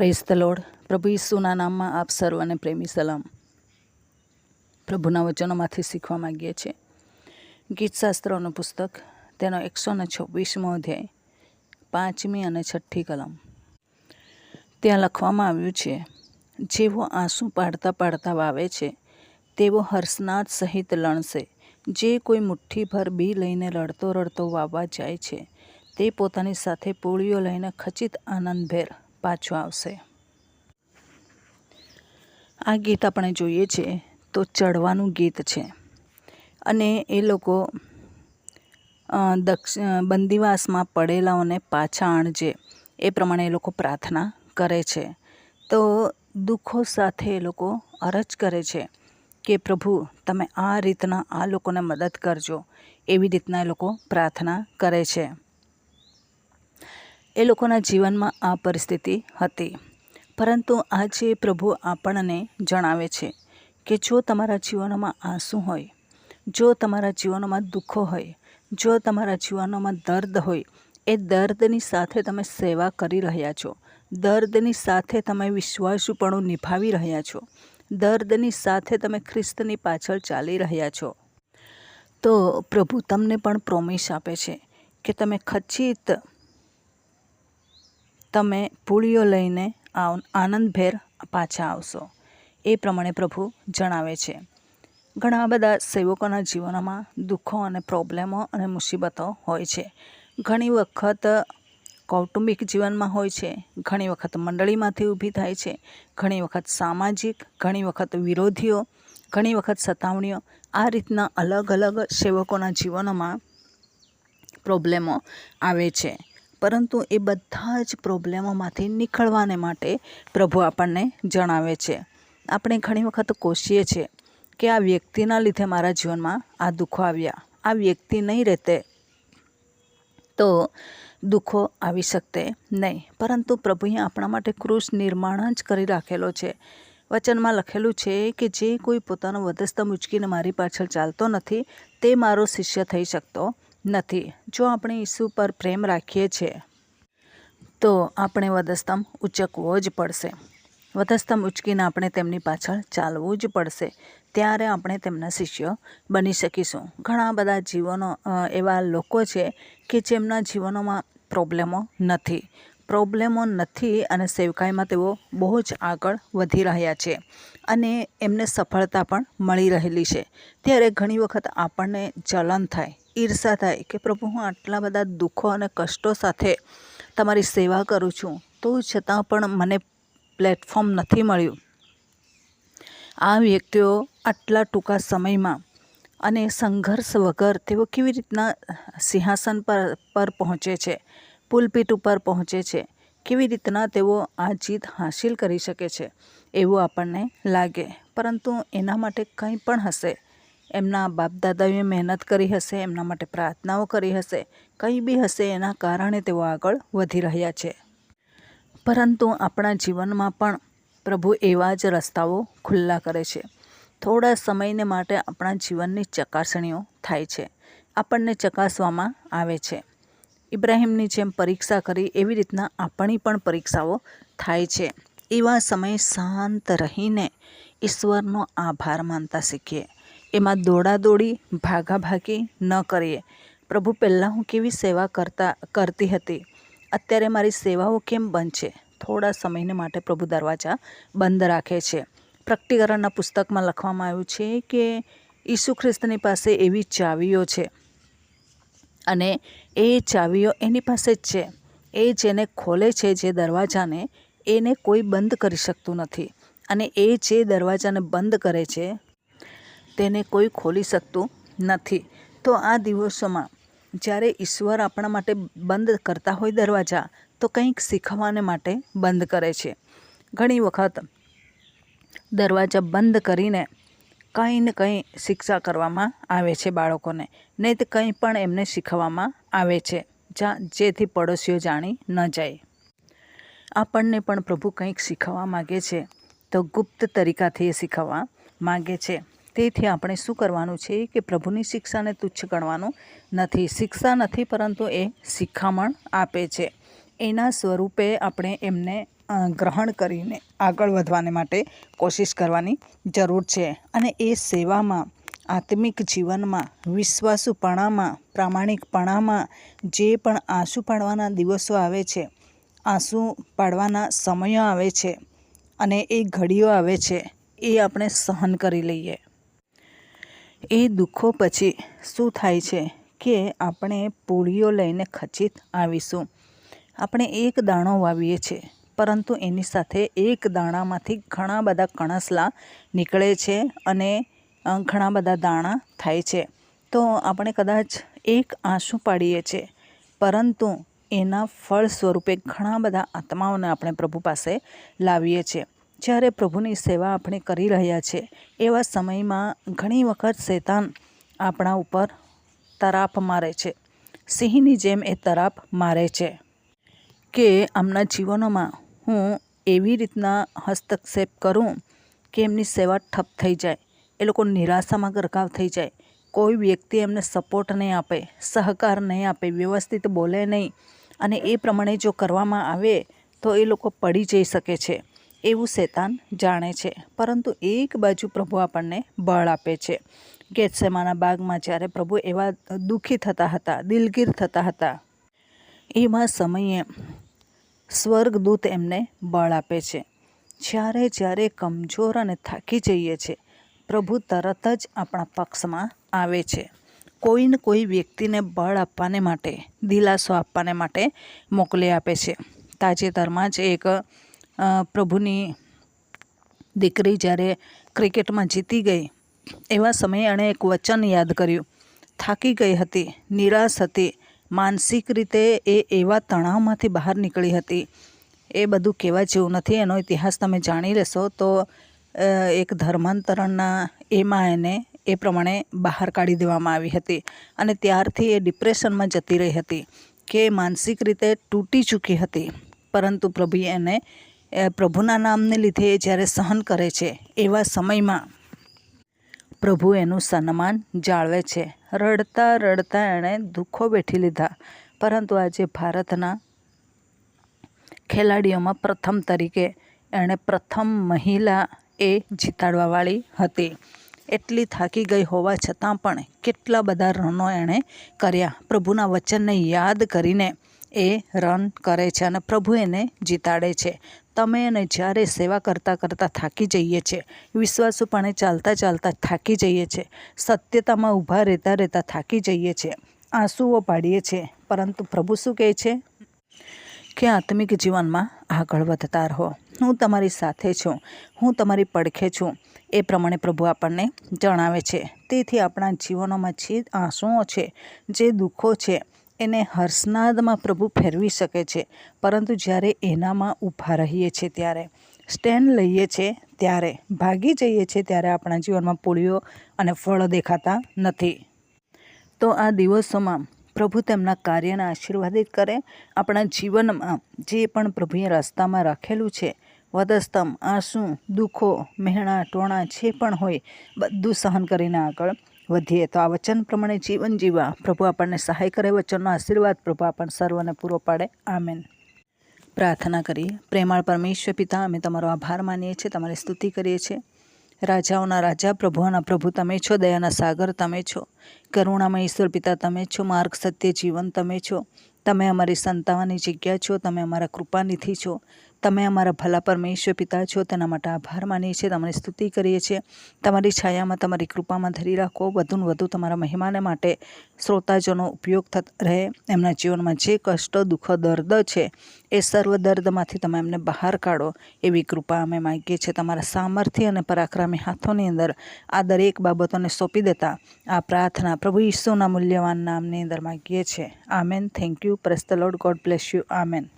Press પ્રભુ ઈસુના નામમાં આપ સર્વને પ્રેમી સલામ. પ્રભુના વચનોમાંથી શીખવા માગીએ છીએ. ગીતશાસ્ત્રોનું પુસ્તક, તેનો એકસો ને છવ્વીસમો અધ્યાય, પાંચમી અને છઠ્ઠી કલમ. ત્યાં લખવામાં આવ્યું છે જેવો આંસુ પાડતા પાડતા વાવે છે તેવો હર્ષનાદ સહિત લણશે. જે કોઈ મુઠ્ઠીભર બી લઈને રડતો રડતો વાવવા જાય છે, તે પોતાની સાથે પોળીઓ લઈને ખચિત આનંદભેર પાછો આવશે. આ ગીત આપણે જોઈએ છે તો ચડવાનું ગીત છે. અને એ લોકો દક્ષ બંદીવાસમાં પડેલાઓને પાછા આણજે. એ પ્રમાણે એ લોકો પ્રાર્થના કરે છે. તો દુઃખો સાથે એ લોકો અરજ કરે છે કે પ્રભુ, તમે આ રીતના આ લોકોને મદદ કરજો. એવી રીતના એ લોકો પ્રાર્થના કરે છે. એ લોકોના જીવનમાં આ પરિસ્થિતિ હતી. પરંતુ આજે પ્રભુ આપણને જણાવે છે કે જો તમારા જીવનમાં આંસુ હોય, જો તમારા જીવનમાં દુઃખો હોય, જો તમારા જીવનોમાં દર્દ હોય, એ દર્દની સાથે તમે સેવા કરી રહ્યા છો. દર્દની સાથે તમે વિશ્વાસુપણું નિભાવી રહ્યા છો. દર્દની સાથે તમે ખ્રિસ્તની પાછળ ચાલી રહ્યા છો. તો પ્રભુ તમને પણ પ્રોમિસ આપે છે કે તમે ખચિત તમે પૂળીઓ લઈને આનંદભેર પાછા આવશો. એ પ્રમાણે પ્રભુ જણાવે છે. ઘણા બધા સેવકોના જીવનમાં દુઃખો અને પ્રોબ્લેમો અને મુસીબતો હોય છે. ઘણી વખત કૌટુંબિક જીવનમાં હોય છે. ઘણી વખત મંડળીમાંથી ઊભી થાય છે. ઘણી વખત સામાજિક, ઘણી વખત વિરોધીઓ, ઘણી વખત સતાવણીઓ. આ રીતના અલગ અલગ સેવકોના જીવનોમાં પ્રોબ્લેમો આવે છે. પરંતુ એ બધા જ પ્રોબ્લેમોમાંથી નીકળવાને માટે પ્રભુ આપણને જણાવે છે. આપણે ઘણી વખત કોશીએ છીએ કે આ વ્યક્તિના લીધે મારા જીવનમાં આ દુઃખો આવ્યા. આ વ્યક્તિ નહીં રહેતે તો દુઃખો આવી શકતે નહીં. પરંતુ પ્રભુએ આપણા માટે ક્રુશ નિર્માણ જ કરી રાખેલો છે. વચનમાં લખેલું છે કે જે કોઈ પોતાનો વધસ્તંભ ઉચકીને મારી પાછળ ચાલતો નથી, તે મારો શિષ્ય થઈ શકતો નથી. જો આપણે ઈસુ પર પ્રેમ રાખીએ છીએ, તો આપણે વધસ્તંભ ઉચકવો જ પડશે. વધસ્તંભ ઉચકીને આપણે તેમની પાછળ ચાલવું જ પડશે. ત્યારે આપણે તેમના શિષ્ય બની શકીશું. ઘણા બધા જીવનો એવા લોકો છે કે જેમના જીવનોમાં પ્રોબ્લેમો નથી. પ્રોબ્લેમો નથી અને સેવકાઈમાં તેઓ બહુ જ આગળ વધી રહ્યા છે અને એમને સફળતા પણ મળી રહેલી છે. ત્યારે ઘણી વખત આપણને જલન થાય. ઈર્ષા થાય કે પ્રભુ, હું આટલા બધા દુઃખો અને કષ્ટો સાથે તમારી સેવા કરું છું, તો છતાં પણ મને પ્લેટફોર્મ નથી મળ્યું. આ વ્યક્તિઓ આટલા ટૂંકા સમયમાં અને સંઘર્ષ વગર તેઓ કેવી રીતના સિંહાસન પર પર પહોંચે છે પુલપીટ ઉપર પહોંચે છે, કેવી રીતના તેઓ આ જીત હાંસિલ કરી શકે છે, એવું આપણને લાગે. પરંતુ એના માટે કંઈ પણ હશે. એમના બાપ દાદાએ મહેનત કરી હશે, એમના માટે પ્રાર્થનાઓ કરી હશે, કંઈ બી હશે એના કારણે તેઓ આગળ વધી રહ્યા છે. પરંતુ આપણા જીવનમાં પણ પ્રભુ એવા જ રસ્તાઓ ખુલ્લા કરે છે. થોડા સમયને માટે આપણા જીવનની ચકાસણીઓ થાય છે. આપણને ચકાસવામાં આવે છે. ઇબ્રાહિમની જેમ પરીક્ષા કરી એવી રીતના આપણી પણ પરીક્ષાઓ થાય છે. એવા સમયે શાંત રહીને ઈશ્વરનો આભાર માનતા શીખીએ. એમાં દોડાદોડી, ભાગાભાગી ન કરીએ. પ્રભુ, પહેલાં હું કેવી સેવા કરતા, કરતી હતી? અત્યારે મારી સેવાઓ કેમ બંધ છે? થોડા સમયને માટે પ્રભુ દરવાજા બંધ રાખે છે. પ્રકટીકરણના પુસ્તકમાં લખવામાં આવ્યું છે કે ઈસુ ખ્રિસ્તની પાસે એવી ચાવીઓ છે અને એ ચાવીઓ એની પાસે જ છે. એ જેને ખોલે છે જે દરવાજાને, એને કોઈ બંધ કરી શકતું નથી અને એ જે દરવાજાને બંધ કરે છે તેને કોઈ ખોલી શકતું નથી. તો આ દિવસોમાં જ્યારે ઈશ્વર આપણા માટે બંધ કરતા હોય દરવાજા, તો કંઈક શીખવાને માટે બંધ કરે છે. ઘણી વખત દરવાજા બંધ કરીને કંઈ ને કંઈ શિક્ષા કરવામાં આવે છે બાળકોને. નહીં તો કંઈ પણ એમને શીખવવામાં આવે છે, જ્યાં જેથી પડોશીઓ જાણી ન જાય. આપણને પણ પ્રભુ કંઈક શીખવવા માગે છે, તો ગુપ્ત તરીકાથી એ શીખવવા માગે છે. તેથી આપણે શું કરવાનું છે કે પ્રભુની શિક્ષાને તુચ્છ ગણવાનું નથી. શિક્ષા નથી, પરંતુ એ શિખામણ આપે છે. એના સ્વરૂપે આપણે એમને ગ્રહણ કરીને આગળ વધવાને માટે કોશિશ કરવાની જરૂર છે. અને એ સેવામાં, આત્મિક જીવનમાં, વિશ્વાસુપણામાં, પ્રામાણિકપણામાં જે પણ આંસુ પાડવાના દિવસો આવે છે, આંસુ પાડવાના સમયો આવે છે અને એ ઘડીઓ આવે છે, એ આપણે સહન કરી લઈએ. એ દુઃખો પછી શું થાય છે કે આપણે પૂળીઓ લઈને ખચિત આવીશું. આપણે એક દાણો વાવીએ છીએ પરંતુ એની સાથે એક દાણામાંથી ઘણા બધા કણસલા નીકળે છે અને ઘણા બધા દાણા થાય છે. તો આપણે કદાચ એક આંસુ પાડીએ છીએ પરંતુ એના ફળ સ્વરૂપે ઘણા બધા આત્માઓને આપણે પ્રભુ પાસે લાવીએ છીએ જ્યારે પ્રભુની સેવા આપણે કરી રહ્યા છીએ એવા સમયમાં ઘણી વખત શેતાન આપણા ઉપર તરાપ મારે છે. સિંહની જેમ એ તરાપ મારે છે કે આમના જીવનોમાં હું એવી રીતના હસ્તક્ષેપ કરું કે એમની સેવા ઠપ થઈ જાય, એ લોકો નિરાશામાં ગરકાવ થઈ જાય. કોઈ વ્યક્તિ એમને સપોર્ટ નહીં આપે, સહકાર નહીં આપે, વ્યવસ્થિત બોલે નહીં અને એ પ્રમાણે જો કરવામાં આવે તો એ લોકો પડી જઈ શકે છે. એવું શેતાન જાણે છે. પરંતુ એક બાજુ પ્રભુ આપણને બળ આપે છે. ગેતસેમાના બાગમાં જ્યારે પ્રભુ એવા દુઃખી થતા હતા, દિલગીર થતા હતા, એવા સમયે સ્વર્ગદૂત એમને બળ આપે છે. જ્યારે જ્યારે કમજોર અને થાકી જઈએ છે, પ્રભુ તરત જ આપણા પક્ષમાં આવે છે. કોઈને કોઈ વ્યક્તિને બળ આપવાને માટે, દિલાસો આપવાને માટે મોકલી આપે છે. તાજેતરમાં જ એક પ્રભુની દીકરી જ્યારે ક્રિકેટમાં જીતી ગઈ, એવા સમયે એણે એક વચન યાદ કર્યું. થાકી ગઈ હતી, નિરાશ હતી, માનસિક રીતે એ એવા તણાવમાંથી બહાર નીકળી હતી. એ બધું કહેવા જેવું નથી, એનો ઇતિહાસ તમે જાણી લેશો તો એક ધર્માંતરણના એમાં એને એ પ્રમાણે બહાર કાઢી દેવામાં આવી હતી અને ત્યારથી એ ડિપ્રેશનમાં જતી રહી હતી કે માનસિક રીતે તૂટી ચૂકી હતી. પરંતુ પ્રભુએ એને પ્રભુના નામને લીધે એ જ્યારે સહન કરે છે, એવા સમયમાં પ્રભુ એનું સન્માન જાળવે છે. રડતા રડતા એણે દુઃખો બેઠી લીધા. પરંતુ આજે ભારતના ખેલાડીઓમાં પ્રથમ તરીકે એણે પ્રથમ મહિલા એ જીતાડવાવાળી હતી. એટલી થાકી ગઈ હોવા છતાં પણ કેટલા બધા રનો એણે કર્યા. પ્રભુના વચનને યાદ કરીને એ રન કરે છે અને પ્રભુ એને જીતાડે છે. તમે અને જ્યારે સેવા કરતાં કરતાં થાકી જઈએ છીએ વિશ્વાસુપણે ચાલતા ચાલતા થાકી જઈએ છીએ સત્યતામાં ઊભા રહેતા રહેતા થાકી જઈએ છીએ આંસુઓ પાડીએ છીએ પરંતુ પ્રભુ શું કહે છે? કે આત્મિક જીવનમાં આગળ વધતા રહો. હું તમારી સાથે છું, હું તમારી પડખે છું, એ પ્રમાણે પ્રભુ આપણને જણાવે છે. તેથી આપણા જીવનોમાં જે આંસુઓ છે, જે દુઃખો છે એને હર્ષનાદમાં પ્રભુ ફેરવી શકે છે. પરંતુ જ્યારે એનામાં ઊભા રહીએ છીએ ત્યારે સ્ટેન્ડ લઈએ છીએ ત્યારે ભાગી જઈએ છીએ ત્યારે આપણા જીવનમાં પૂળીઓ અને ફળ દેખાતા નથી. તો આ દિવસોમાં પ્રભુ તેમના કાર્યને આશીર્વાદિત કરે. આપણા જીવનમાં જે પણ પ્રભુએ રસ્તામાં રાખેલું છે વધસ્તમ આંસુ, દુઃખો, મહેણા, ટોણા, જે પણ હોય, બધું સહન કરીને આગળ વધીએ તો આ વચન પ્રમાણે જીવન જીવવા. પ્રભુ આપણને સહાય કરે, વચનનો આશીર્વાદ પ્રભુ આપણને સર્વને પૂરો પાડે. આમેન. પ્રાર્થના કરીએ. પ્રેમાળ પરમેશ્વર પિતા, અમે તમારો આભાર માનીએ છીએ, તમારી સ્તુતિ કરીએ છીએ. રાજાઓના રાજા, પ્રભુઓના પ્રભુ, તમે છો. દયાના સાગર, તમે છો. કરુણામય ઈશ્વર પિતા, તમે છો. માર્ગ, સત્ય, જીવન, તમે છો. તમે અમારી સંતાવાની જગ્યા છો. તમે અમારા કૃપાનિધિ છો. તમે અમારા ભલા પરમેશ્વર પિતા છો, તેના માટે આભાર માનીએ છીએ તમારી સ્તુતિ કરીએ છીએ. તમારી છાયામાં, તમારી કૃપામાં ધરી રાખો. વધુને વધુ તમારા મહેમાને માટે શ્રોતાજનો ઉપયોગ થત રહે. એમના જીવનમાં જે કષ્ટ, દુઃખ, દર્દ છે, એ સર્વ દર્દમાંથી તમે એમને બહાર કાઢો. એવી કૃપા અમે માગીએ છીએ. તમારા સામર્થ્ય અને પરાક્રમી હાથોની અંદર આ દરેક બાબતોને સોંપી દેતા આ પ્રાર્થના પ્રભુ ઈસુના મૂલ્યવાન નામની અંદર માગીએ છીએ. Amen. Thank you praise the God bless you amen